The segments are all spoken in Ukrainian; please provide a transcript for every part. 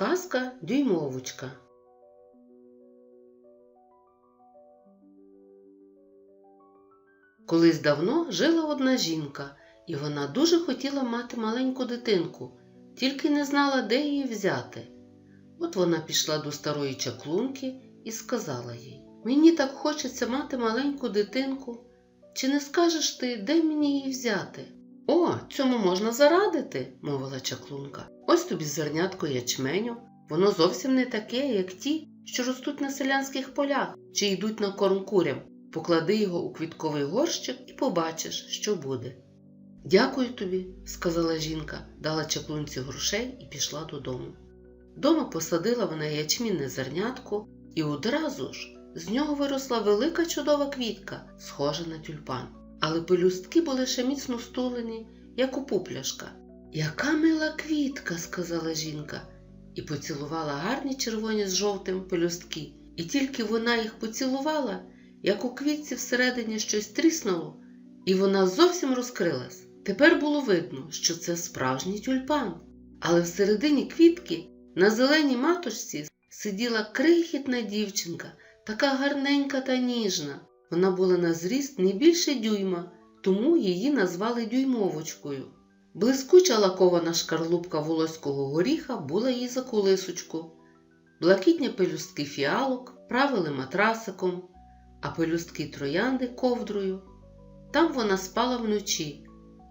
Казка Дюймовочка. Колись давно жила одна жінка, і вона дуже хотіла мати маленьку дитинку, тільки не знала, де її взяти. От вона пішла до старої чаклунки і сказала їй: Мені так хочеться мати маленьку дитинку. Чи не скажеш ти, де мені її взяти? О, цьому можна зарадити, мовила чаклунка. Ось тобі зернятко ячменю. Воно зовсім не таке, як ті, що ростуть на селянських полях чи йдуть на корм курям. Поклади його у квітковий горщик і побачиш, що буде. Дякую тобі, сказала жінка, дала чаклунці грошей і пішла додому. Дома посадила вона ячмінне зернятко, і одразу ж з нього виросла велика чудова квітка, схожа на тюльпан. Але пелюстки були ще міцно стулені, як у пупляшка. Яка мила квітка, сказала жінка, і поцілувала гарні червоні з жовтим пелюстки. І тільки вона їх поцілувала, як у квітці всередині щось тріснуло, і вона зовсім розкрилась. Тепер було видно, що це справжній тюльпан. Але всередині квітки на зеленій маточці сиділа крихітна дівчинка, така гарненька та ніжна. Вона була на зріст не більше дюйма, тому її назвали дюймовочкою. Блискуча лакована шкарлупка волоського горіха була їй за колисочку. Блакитні пелюстки фіалок правили матрасиком, а пелюстки троянди ковдрою. Там вона спала вночі,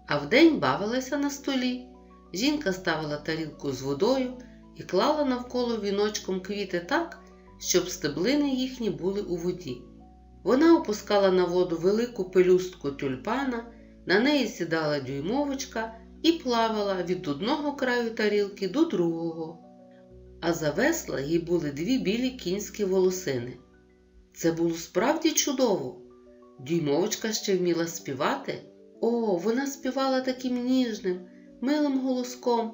а вдень бавилася на столі. Жінка ставила тарілку з водою і клала навколо віночком квіти так, щоб стеблини їхні були у воді. Вона опускала на воду велику пелюстку тюльпана, на неї сідала дюймовочка і плавала від одного краю тарілки до другого. А за весла їй були дві білі кінські волосини. Це було справді чудово. Дюймовочка ще вміла співати. О, вона співала таким ніжним, милим голоском,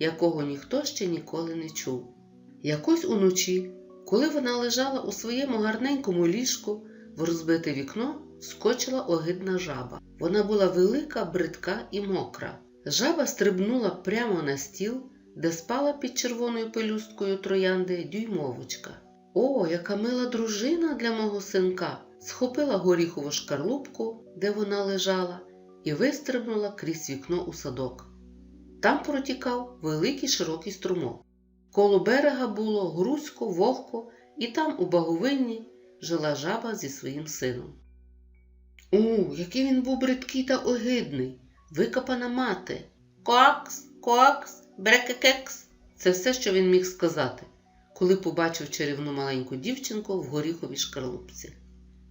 якого ніхто ще ніколи не чув. Якось уночі, коли вона лежала у своєму гарненькому ліжку, в розбите вікно скочила огидна жаба. Вона була велика, бридка і мокра. Жаба стрибнула прямо на стіл, де спала під червоною пелюсткою троянди дюймовочка. О, яка мила дружина для мого синка! Схопила горіхову шкарлупку, де вона лежала, і вистрибнула крізь вікно у садок. Там протікав великий широкий струмок. Коло берега було грузько, вогко, і там, у баговинні, жила жаба зі своїм сином. У, який він був бридкий та огидний, викопана мати. Коакс, коакс, брекекекс. Це все, що він міг сказати, коли побачив чарівну маленьку дівчинку в горіховій шкарлупці.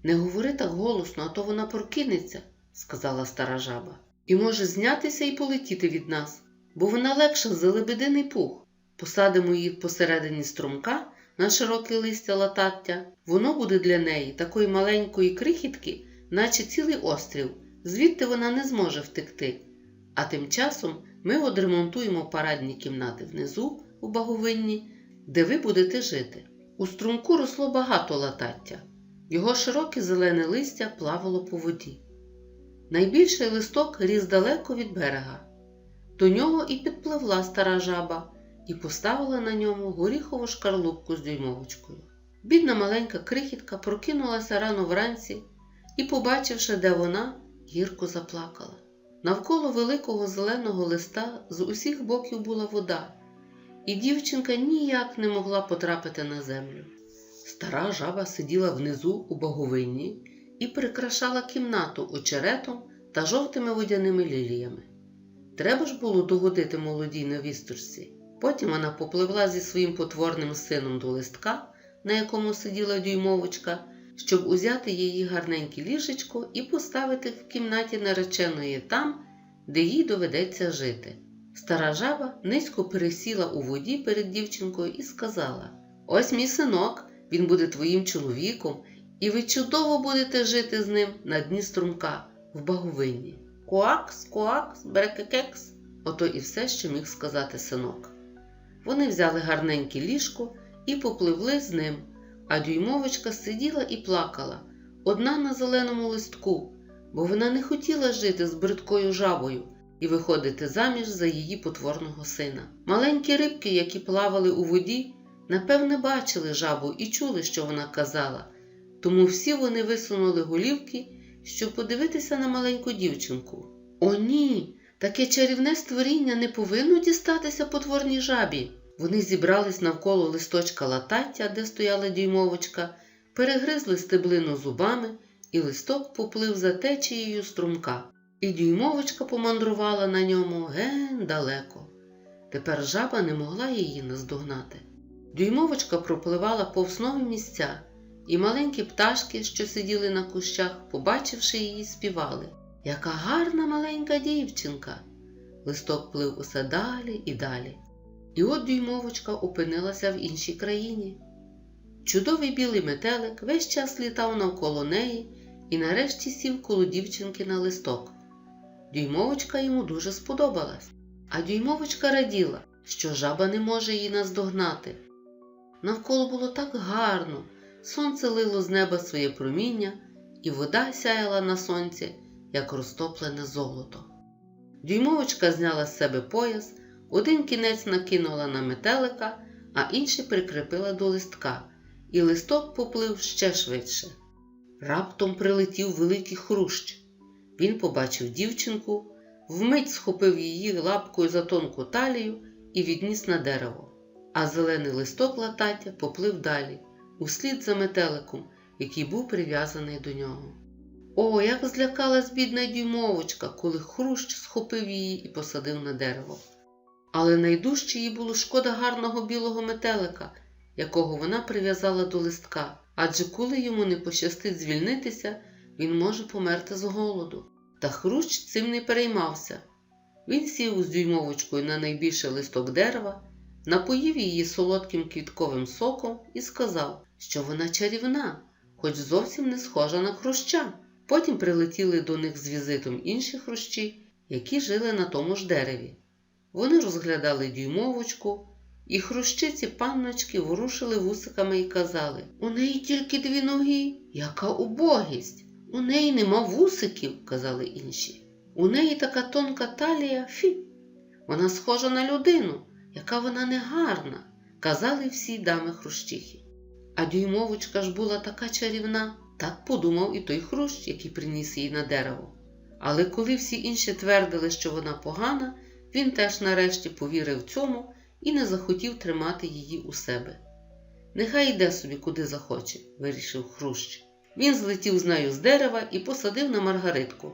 Не говори так голосно, а то вона прокинеться, сказала стара жаба, і може знятися і полетіти від нас, бо вона легша за лебединий пух. Посадимо її посередині струмка на широке листя латаття, воно буде для неї такої маленької крихітки, наче цілий острів, звідти вона не зможе втекти. А тим часом ми одремонтуємо парадні кімнати внизу, у баговинні, де ви будете жити. У струмку росло багато латаття, його широке зелене листя плавало по воді. Найбільший листок ріс далеко від берега. До нього і підпливла стара жаба і поставила на ньому горіхову шкарлупку з дюймовочкою. Бідна маленька крихітка прокинулася рано вранці і, побачивши, де вона, гірко заплакала. Навколо великого зеленого листа з усіх боків була вода, і дівчинка ніяк не могла потрапити на землю. Стара жаба сиділа внизу у боговинні і прикрашала кімнату очеретом та жовтими водяними ліліями. Треба ж було догодити молодій невісточці. Потім вона попливла зі своїм потворним сином до листка, на якому сиділа дюймовочка, щоб узяти її гарненьке ліжечко і поставити в кімнаті нареченої там, де їй доведеться жити. Стара жаба низько пересіла у воді перед дівчинкою і сказала: Ось мій синок, він буде твоїм чоловіком, і ви чудово будете жити з ним на дні струмка в баговинні. Коакс, коакс, брекекекс. Ото і все, що міг сказати синок. Вони взяли гарненьке ліжко і попливли з ним, а дюймовочка сиділа і плакала, одна на зеленому листку, бо вона не хотіла жити з бридкою жабою, і виходити заміж за її потворного сина. Маленькі рибки, які плавали у воді, напевне, бачили жабу і чули, що вона казала, тому всі вони висунули голівки, щоб подивитися на маленьку дівчинку. О, ні! Таке чарівне створіння не повинно дістатися потворній жабі. Вони зібрались навколо листочка латаття, де стояла дюймовочка, перегризли стеблину зубами, і листок поплив за течією струмка. І дюймовочка помандрувала на ньому ген далеко. Тепер жаба не могла її наздогнати. Дюймовочка пропливала повз нові місця, і маленькі пташки, що сиділи на кущах, побачивши її, співали. Яка гарна маленька дівчинка. Листок плив усе далі і далі. І от дюймовочка опинилася в іншій країні. Чудовий білий метелик весь час літав навколо неї і нарешті сів коло дівчинки на листок. Дюймовочка йому дуже сподобалась, а дюймовочка раділа, що жаба не може її наздогнати. Навколо було так гарно, сонце лило з неба своє проміння, і вода сяяла на сонці, як розтоплене золото. Дюймовочка зняла з себе пояс, один кінець накинула на метелика, а інший прикріпила до листка, і листок поплив ще швидше. Раптом прилетів великий хрущ. Він побачив дівчинку, вмить схопив її лапкою за тонку талію і відніс на дерево, а зелений листок латаття поплив далі, услід за метеликом, який був прив'язаний до нього. О, як злякалась бідна дюймовочка, коли хрущ схопив її і посадив на дерево. Але найдужче їй було шкода гарного білого метелика, якого вона прив'язала до листка, адже коли йому не пощастить звільнитися, він може померти з голоду. Та хрущ цим не переймався. Він сів з дюймовочкою на найбільший листок дерева, напоїв її солодким квітковим соком і сказав, що вона чарівна, хоч зовсім не схожа на хруща. Потім прилетіли до них з візитом інші хрущі, які жили на тому ж дереві. Вони розглядали дюймовочку, і хрущиці панночки ворушили вусиками і казали У неї тільки дві ноги, яка убогість! У неї нема вусиків, казали інші. У неї така тонка талія фі. Вона схожа на людину, яка вона негарна, казали всі дами хрущихи. А дюймовочка ж була така чарівна, так подумав і той хрущ, який приніс її на дерево. Але коли всі інші твердили, що вона погана, він теж нарешті повірив цьому і не захотів тримати її у себе. Нехай йде собі куди захоче, вирішив хрущ. Він злетів з нею з дерева і посадив на маргаритку.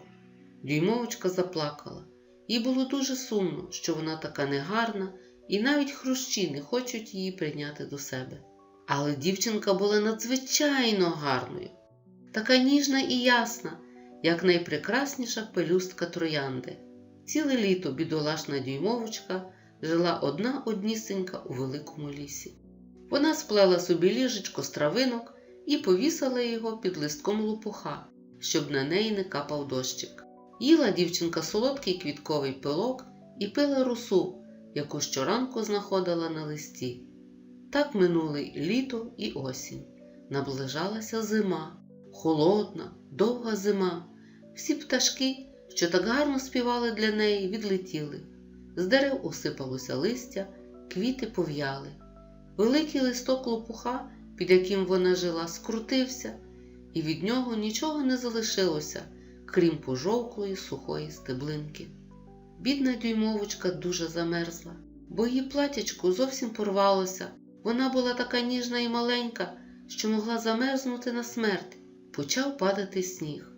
Дюймовочка заплакала. Їй було дуже сумно, що вона така негарна, і навіть хрущі не хочуть її прийняти до себе. Але дівчинка була надзвичайно гарною, така ніжна і ясна, як найпрекрасніша пелюстка троянди. Ціле літо бідолашна дюймовочка жила одна однісенька у великому лісі. Вона сплела собі ліжечко з травинок і повісила його під листком лопуха, щоб на неї не капав дощик. Їла дівчинка солодкий квітковий пилок і пила росу, яку щоранку знаходила на листі. Так минули літо і осінь. Наближалася зима, холодна, довга зима. Всі пташки, що так гарно співали для неї, відлетіли. З дерев осипалося листя, квіти пов'яли. Великий листок лопуха, під яким вона жила, скрутився, і від нього нічого не залишилося, крім пожовклої сухої стеблинки. Бідна дюймовочка дуже замерзла, бо її платячко зовсім порвалося. Вона була така ніжна і маленька, що могла замерзнути на смерть. Почав падати сніг.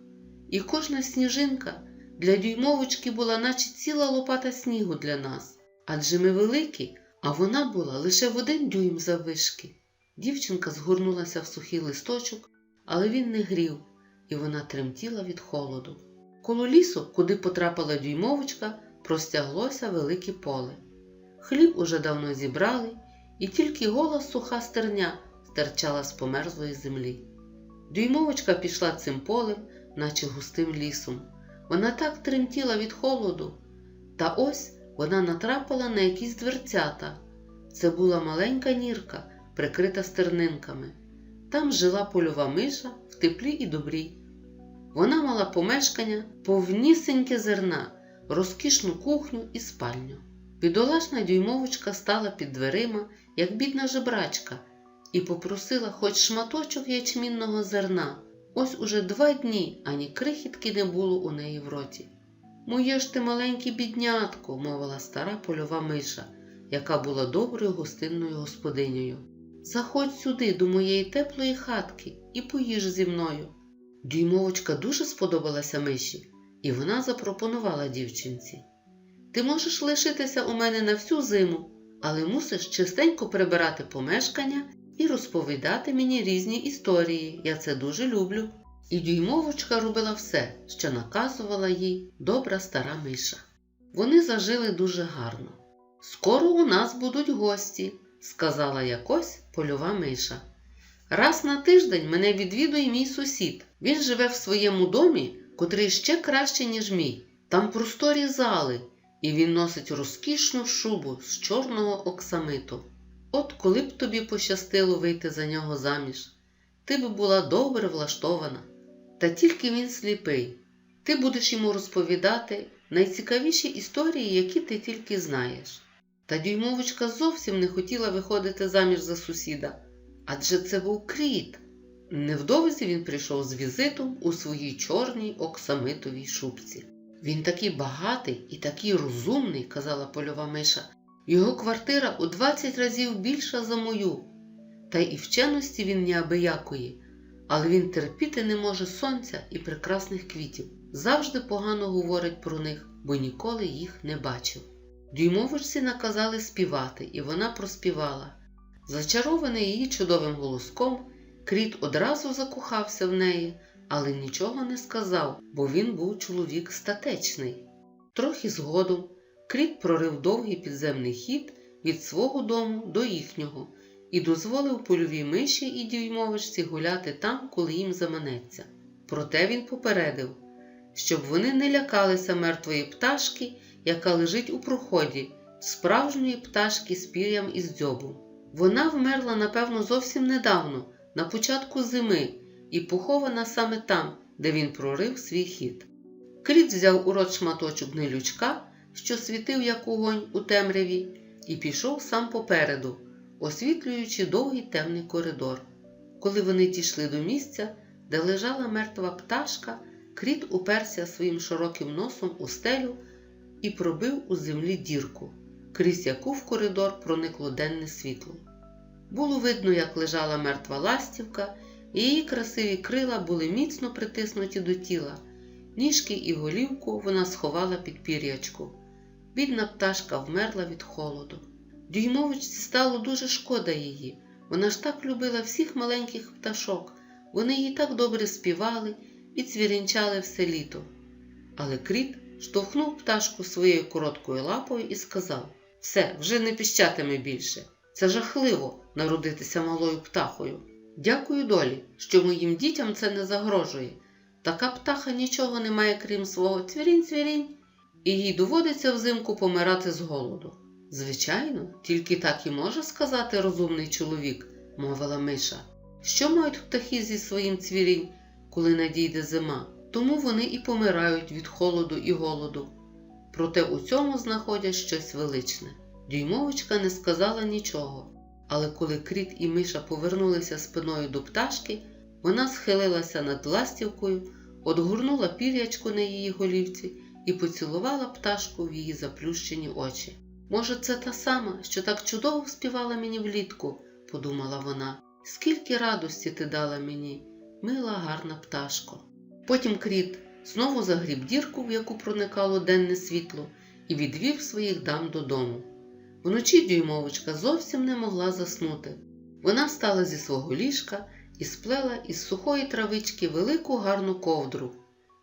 І кожна сніжинка для дюймовочки була, наче ціла лопата снігу для нас. Адже ми великі, а вона була лише в один дюйм заввишки. Дівчинка згорнулася в сухий листочок, але він не грів, і вона тремтіла від холоду. Коло лісу, куди потрапила дюймовочка, простяглося велике поле. Хліб уже давно зібрали, і тільки гола суха стерня стирчала з померзлої землі. Дюймовочка пішла цим полем, наче густим лісом. Вона так тремтіла від холоду. Та ось вона натрапила на якісь дверцята. Це була маленька нірка, прикрита стернинками. Там жила польова миша в теплі і добрі. Вона мала помешкання повнісеньке зерна, розкішну кухню і спальню. Бідолашна дюймовочка стала під дверима, як бідна жебрачка, і попросила хоч шматочок ячмінного зерна. Ось уже два дні ані крихітки не було у неї в роті. Моє ж ти маленьке біднятко, мовила стара польова миша, яка була доброю гостинною господинею. Заходь сюди до моєї теплої хатки і поїж зі мною. Дюймовочка дуже сподобалася миші, і вона запропонувала дівчинці. Ти можеш лишитися у мене на всю зиму, але мусиш частенько прибирати помешкання і розповідати мені різні історії. Я це дуже люблю. І дюймовочка робила все, що наказувала їй добра стара миша. Вони зажили дуже гарно. Скоро у нас будуть гості, сказала якось польова миша. Раз на тиждень мене відвідує мій сусід. Він живе в своєму домі, котрий ще краще, ніж мій. Там просторі зали, і він носить розкішну шубу з чорного оксамиту. От коли б тобі пощастило вийти за нього заміж, ти б була добре влаштована. Та тільки він сліпий. Ти будеш йому розповідати найцікавіші історії, які ти тільки знаєш. Та дюймовочка зовсім не хотіла виходити заміж за сусіда, адже це був кріт. Невдовзі він прийшов з візитом у своїй чорній оксамитовій шубці. Він такий багатий і такий розумний, казала польова миша. Його квартира у 20 разів більша за мою. Та й і вченості він неабиякої, але він терпіти не може сонця і прекрасних квітів. Завжди погано говорить про них, бо ніколи їх не бачив. Дюймовочці наказали співати, і вона проспівала. Зачарований її чудовим голоском, кріт одразу закохався в неї, але нічого не сказав, бо він був чоловік статечний. Трохи згодом кріт прорив довгий підземний хід від свого дому до їхнього і дозволив польовій миші і дюймовичці гуляти там, коли їм заманеться. Проте він попередив, щоб вони не лякалися мертвої пташки, яка лежить у проході, справжньої пташки з пір'ям і з дзьобом. Вона вмерла, напевно, зовсім недавно, на початку зими, і похована саме там, де він прорив свій хід. Кріт взяв у рот шматочок гнилючка, що світив як огонь у темряві, і пішов сам попереду, освітлюючи довгий темний коридор. Коли вони дійшли до місця, де лежала мертва пташка, кріт уперся своїм широким носом у стелю і пробив у землі дірку, крізь яку в коридор проникло денне світло. Було видно, як лежала мертва ластівка, її красиві крила були міцно притиснуті до тіла. Ніжки і голівку вона сховала під пір'ячку. Бідна пташка вмерла від холоду. Дюймовичці стало дуже шкода її. Вона ж так любила всіх маленьких пташок. Вони їй так добре співали і цвірінчали все літо. Але кріт штовхнув пташку своєю короткою лапою і сказав: Все, вже не піщатиме більше. Це жахливо народитися малою птахою. Дякую долі, що моїм дітям це не загрожує. Така птаха нічого не має, крім свого цвірінь-цвірінь, і їй доводиться взимку помирати з голоду. Звичайно, тільки так і може сказати розумний чоловік, мовила Миша. Що мають птахи зі своїм цвірінь, коли надійде зима? Тому вони і помирають від холоду і голоду. Проте у цьому знаходять щось величне. Дюймовочка не сказала нічого, але коли кріт і миша повернулися спиною до пташки, вона схилилася над ластівкою, одгорнула пір'ячку на її голівці і поцілувала пташку в її заплющені очі. Може, це та сама, що так чудово співала мені влітку, подумала вона. Скільки радості ти дала мені, мила гарна пташко. Потім кріт знову загріб дірку, в яку проникало денне світло, і відвів своїх дам додому. Вночі дюймовочка зовсім не могла заснути. Вона встала зі свого ліжка і сплела із сухої травички велику гарну ковдру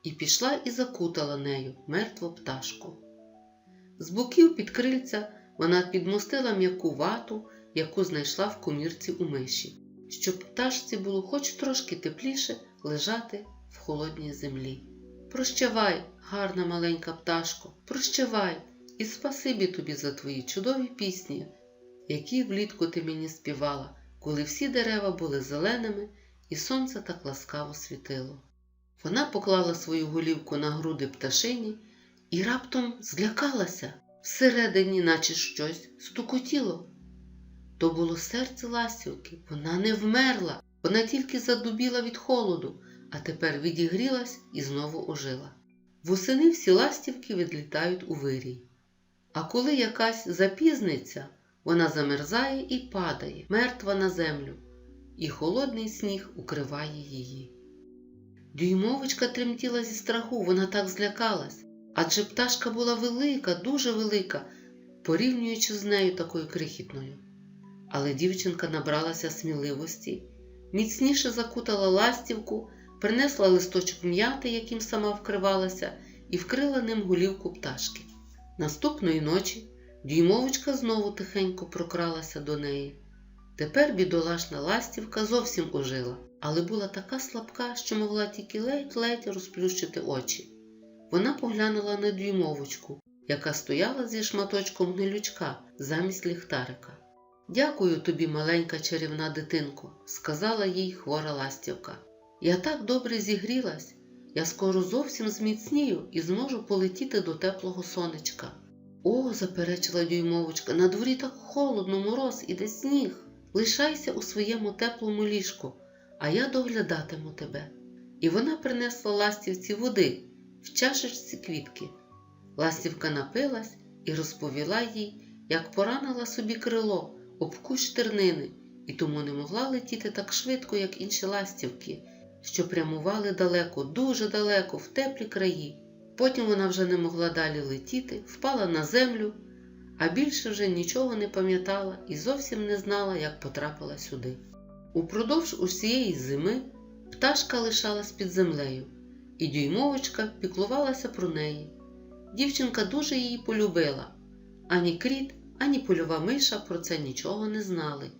і пішла і закутала нею мертву пташку. З боків під крильця вона підмостила м'яку вату, яку знайшла в комірці у миші, щоб пташці було хоч трошки тепліше лежати в холодній землі. Прощавай, гарна маленька пташко, прощавай і спасибі тобі за твої чудові пісні, які влітку ти мені співала, коли всі дерева були зеленими і сонце так ласкаво світило. Вона поклала свою голівку на груди пташині і раптом злякалася всередині, наче щось стукотіло. То було серце ластівки, вона не вмерла, вона тільки задубіла від холоду, а тепер відігрілась і знову ожила. Восени всі ластівки відлітають у вирій. А коли якась запізниться, вона замерзає і падає, мертва на землю, і холодний сніг укриває її. Дюймовочка тремтіла зі страху, вона так злякалась, адже пташка була велика, дуже велика, порівнюючи з нею такою крихітною. Але дівчинка набралася сміливості, міцніше закутала ластівку, принесла листочок м'яти, яким сама вкривалася, і вкрила ним голівку пташки. Наступної ночі дюймовочка знову тихенько прокралася до неї. Тепер бідолашна ластівка зовсім ожила, але була така слабка, що могла тільки ледь-ледь розплющити очі. Вона поглянула на дюймовочку, яка стояла зі шматочком гнилючка замість ліхтарика. Дякую тобі, маленька чарівна дитинко, сказала їй хвора ластівка. Я так добре зігрілась, я скоро зовсім зміцнію і зможу полетіти до теплого сонечка. О, заперечила дюймовочка, на дворі так холодно, мороз, іде сніг. Лишайся у своєму теплому ліжку, а я доглядатиму тебе. І вона принесла ластівці води в чашечці квітки. Ластівка напилась і розповіла їй, як поранила собі крило об кущ тернини, і тому не могла летіти так швидко, як інші ластівки, що прямували далеко, дуже далеко, в теплі краї. Потім вона вже не могла далі летіти, впала на землю, а більше вже нічого не пам'ятала і зовсім не знала, як потрапила сюди. Упродовж усієї зими пташка лишалась під землею, і дюймовочка піклувалася про неї. Дівчинка дуже її полюбила. Ані кріт, ані польова миша про це нічого не знали.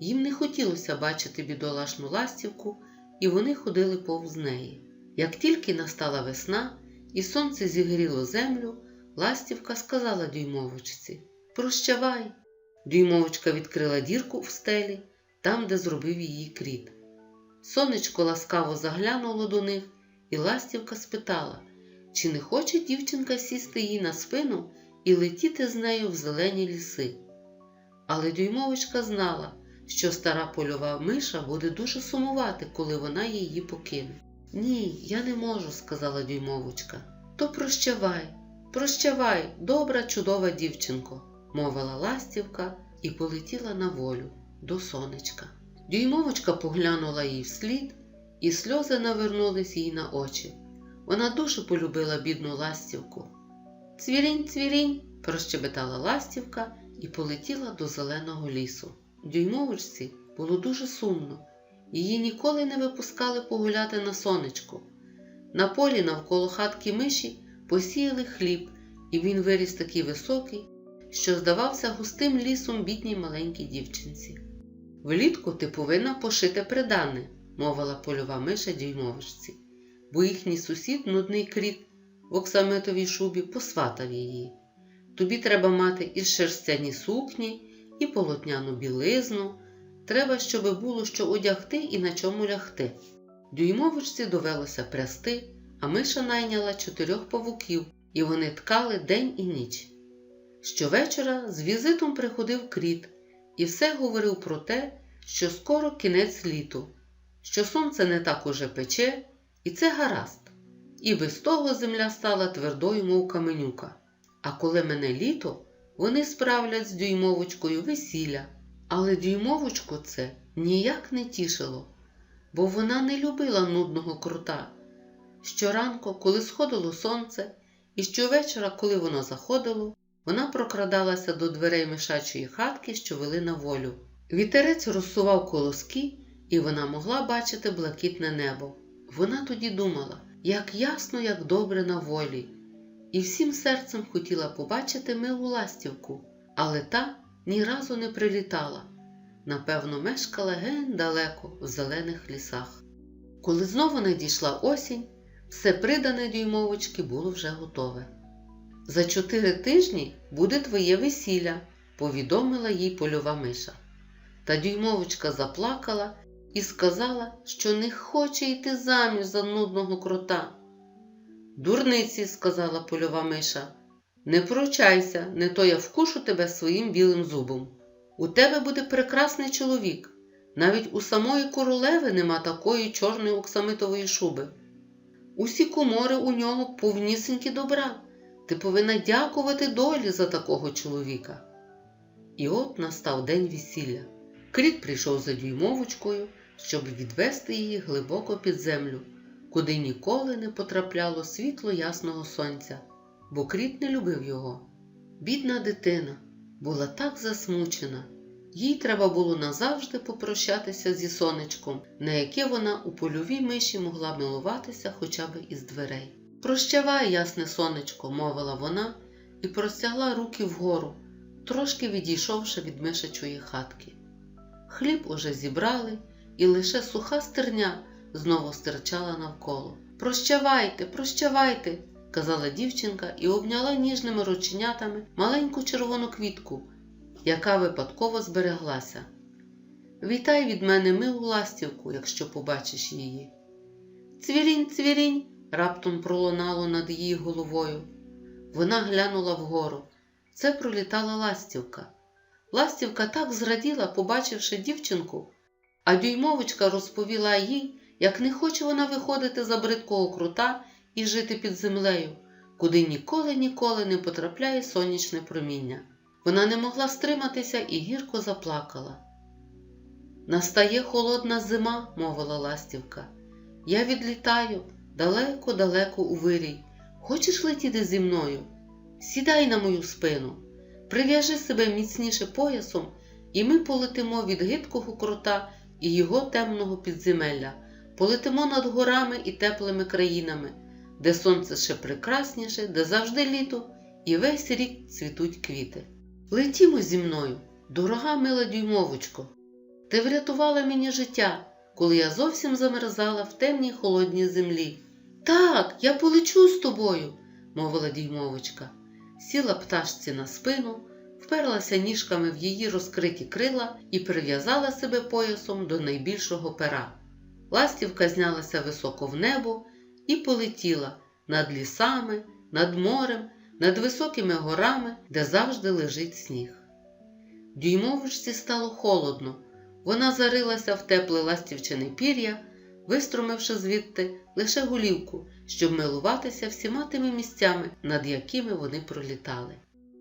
Їм не хотілося бачити бідолашну ластівку, і вони ходили повз неї. Як тільки настала весна і сонце зігріло землю, ластівка сказала дюймовочці Прощавай. Дюймовочка відкрила дірку в стелі, там, де зробив її кріт. Сонечко ласкаво заглянуло до них, і ластівка спитала, чи не хоче дівчинка сісти їй на спину і летіти з нею в зелені ліси. Але дюймовочка знала, що стара польова миша буде дуже сумувати, коли вона її покине. Ні, я не можу, сказала дюймовочка. То прощавай, прощавай, добра, чудова дівчинко, мовила ластівка і полетіла на волю до сонечка. Дюймовочка поглянула їй вслід, і сльози навернулись їй на очі. Вона дуже полюбила бідну ластівку. Цвірінь, цвірінь, прощебетала ластівка і полетіла до зеленого лісу. Дюймовочці було дуже сумно, її ніколи не випускали погуляти на сонечку. На полі навколо хатки миші посіяли хліб, і він виріс такий високий, що здавався густим лісом бідній маленькій дівчинці. Влітку ти повинна пошити придане, мовила польова миша дюймовочці, бо їхній сусід, нудний кріт, в оксамитовій шубі посватав її. Тобі треба мати і шерстяні сукні, і полотняну білизну. Треба, щоби було що одягти і на чому лягти. Дюймовочці довелося прясти, а миша найняла чотирьох павуків, і вони ткали день і ніч. Щовечора з візитом приходив кріт і все говорив про те, що скоро кінець літу, що сонце не так уже пече, і це гаразд. І без того земля стала твердою, мов каменюка. А коли мене літо, вони справлять з дюймовочкою весілля. Але дюймовочку це ніяк не тішило, бо вона не любила нудного крута. Щоранку, коли сходило сонце, і щовечора, коли воно заходило, вона прокрадалася до дверей мишачої хатки, що вели на волю. Вітерець розсував колоски, і вона могла бачити блакитне небо. Вона тоді думала, як ясно, як добре на волі, і всім серцем хотіла побачити милу ластівку, але та ні разу не прилітала. Напевно, мешкала ген далеко в зелених лісах. Коли знову надійшла осінь, все придане дюймовочки було вже готове. За чотири тижні буде твоє весілля, повідомила їй польова миша. Та дюймовочка заплакала і сказала, що не хоче йти заміж за нудного крота. Дурниці, сказала польова миша. Не пручайся, не то я вкушу тебе своїм білим зубом. У тебе буде прекрасний чоловік. Навіть у самої королеви нема такої чорної оксамитової шуби. Усі комори у нього повнісінькі добра. Ти повинна дякувати долі за такого чоловіка. І от настав день весілля. Кріт прийшов за дюймовочкою, щоб відвести її глибоко під землю, куди ніколи не потрапляло світло ясного сонця, бо кріт не любив його. Бідна дитина була так засмучена. Їй треба було назавжди попрощатися зі сонечком, на яке вона у польовій миші могла милуватися хоча б із дверей. Прощавай, ясне сонечко, мовила вона і простягла руки вгору, трошки відійшовши від мишачої хатки. Хліб уже зібрали, і лише суха стерня знову стирчала навколо. Прощавайте, прощавайте, казала дівчинка і обняла ніжними рученятами маленьку червону квітку, яка випадково збереглася. Вітай від мене милу ластівку, якщо побачиш її. Цвірінь, цвірінь, раптом пролунало над її головою. Вона глянула вгору. Це пролітала ластівка. Ластівка так зраділа, побачивши дівчинку, а дюймовочка розповіла їй, як не хоче вона виходити за бридкого крута і жити під землею, куди ніколи ніколи не потрапляє сонячне проміння. Вона не могла стриматися і гірко заплакала. Настає холодна зима, мовила ластівка. Я відлітаю далеко-далеко у вирій. Хочеш летіти зі мною? Сідай на мою спину, прив'яжи себе міцніше поясом, і ми полетимо від гидкого крута і його темного підземелля, полетимо над горами і теплими країнами, де сонце ще прекрасніше, де завжди літо і весь рік цвітуть квіти. Летімо зі мною, дорога мила дюймовочко. Ти врятувала мені життя, коли я зовсім замерзала в темній холодній землі. Так, я полечу з тобою, мовила діймовочка, сіла пташці на спину, вперлася ніжками в її розкриті крила і прив'язала себе поясом до найбільшого пера. Ластівка знялася високо в небо і полетіла над лісами, над морем, над високими горами, де завжди лежить сніг. Дюймовочці стало холодно. Вона зарилася в тепле ластівчине пір'я, виструмивши звідти лише голівку, щоб милуватися всіма тими місцями, над якими вони пролітали.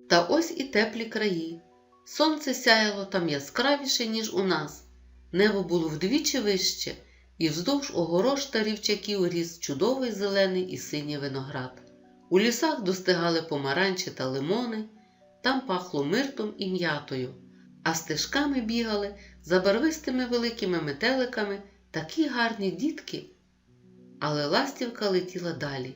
Та ось і теплі краї. Сонце сяяло там яскравіше, ніж у нас. Небо було вдвічі вище, і вздовж огорош та рівчаків ріс чудовий зелений і синій виноград. У лісах достигали помаранчі та лимони, там пахло миртом і м'ятою, а стежками бігали за барвистими великими метеликами такі гарні дітки. Але ластівка летіла далі.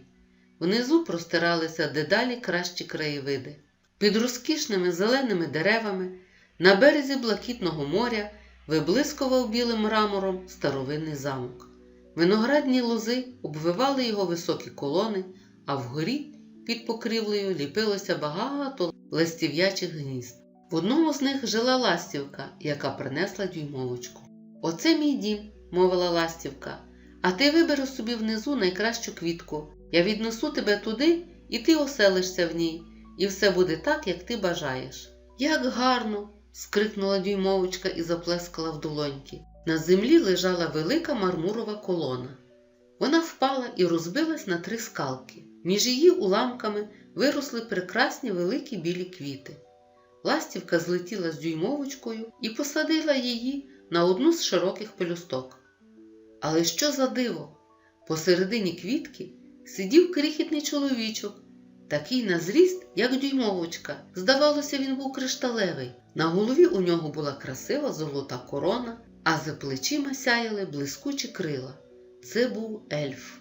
Внизу простиралися дедалі кращі краєвиди. Під розкішними зеленими деревами, на березі блакитного моря виблискував білим мрамором старовинний замок. Виноградні лози обвивали його високі колони, а вгорі під покрівлею ліпилося багато ластів'ячих гнізд. В одному з них жила ластівка, яка принесла дюймовочку. Оце мій дім, мовила ластівка, а ти вибери собі внизу найкращу квітку. Я віднесу тебе туди, і ти оселишся в ній, і все буде так, як ти бажаєш. Як гарно! скрикнула дюймовочка і заплескала в долоньки. На землі лежала велика мармурова колона. Вона впала і розбилась на три скалки. Між її уламками виросли прекрасні великі білі квіти. Ластівка злетіла з дюймовочкою і посадила її на одну з широких пелюсток. Але що за диво? Посередині квітки сидів крихітний чоловічок, такий на зріст, як дюймовочка. Здавалося, він був кришталевий. На голові у нього була красива золота корона, а за плечима сяяли блискучі крила. Це був ельф.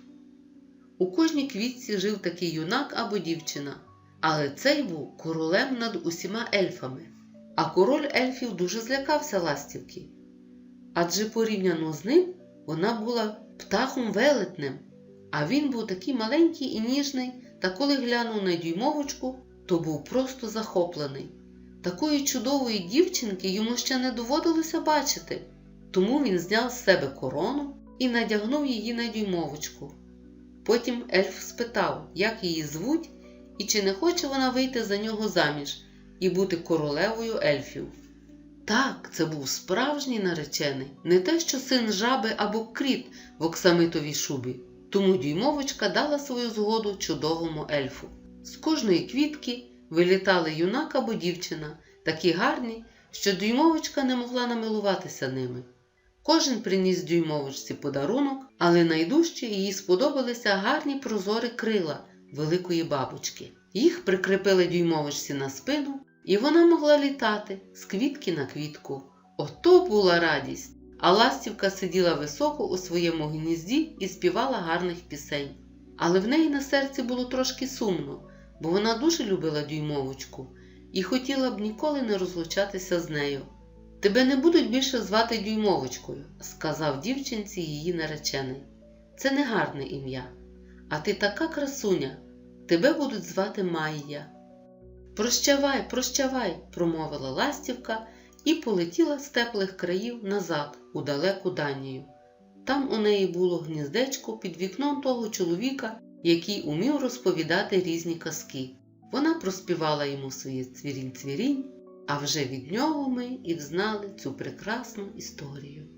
У кожній квітці жив такий юнак або дівчина, але цей був королем над усіма ельфами. А король ельфів дуже злякався ластівки. Адже порівняно з ним вона була птахом велетним, а він був такий маленький і ніжний, та коли глянув на дюймовочку, то був просто захоплений. Такої чудової дівчинки йому ще не доводилося бачити, тому він зняв з себе корону і надягнув її на дюймовочку. Потім ельф спитав, як її звуть і чи не хоче вона вийти за нього заміж і бути королевою ельфів. Так, це був справжній наречений, не те, що син жаби або кріт в оксамитовій шубі. Тому дюймовочка дала свою згоду чудовому ельфу. З кожної квітки вилітали юнак або дівчина, такі гарні, що дюймовочка не могла намилуватися ними. Кожен приніс дюймовочці подарунок, але найдужче їй сподобалися гарні прозорі крила великої бабочки. Їх прикріпили дюймовочці на спину, і вона могла літати з квітки на квітку. Ото була радість! А ластівка сиділа високо у своєму гнізді і співала гарних пісень. Але в неї на серці було трошки сумно, бо вона дуже любила дюймовочку і хотіла б ніколи не розлучатися з нею. Тебе не будуть більше звати дюймовочкою, сказав дівчинці її наречений. Це не гарне ім'я. А ти така красуня, тебе будуть звати Майя. Прощавай, прощавай, промовила ластівка і полетіла з теплих країв назад, у далеку Данію. Там у неї було гніздечко під вікном того чоловіка, який умів розповідати різні казки. Вона проспівала йому своє цвірінь-цвірінь, а вже від нього ми і взнали цю прекрасну історію.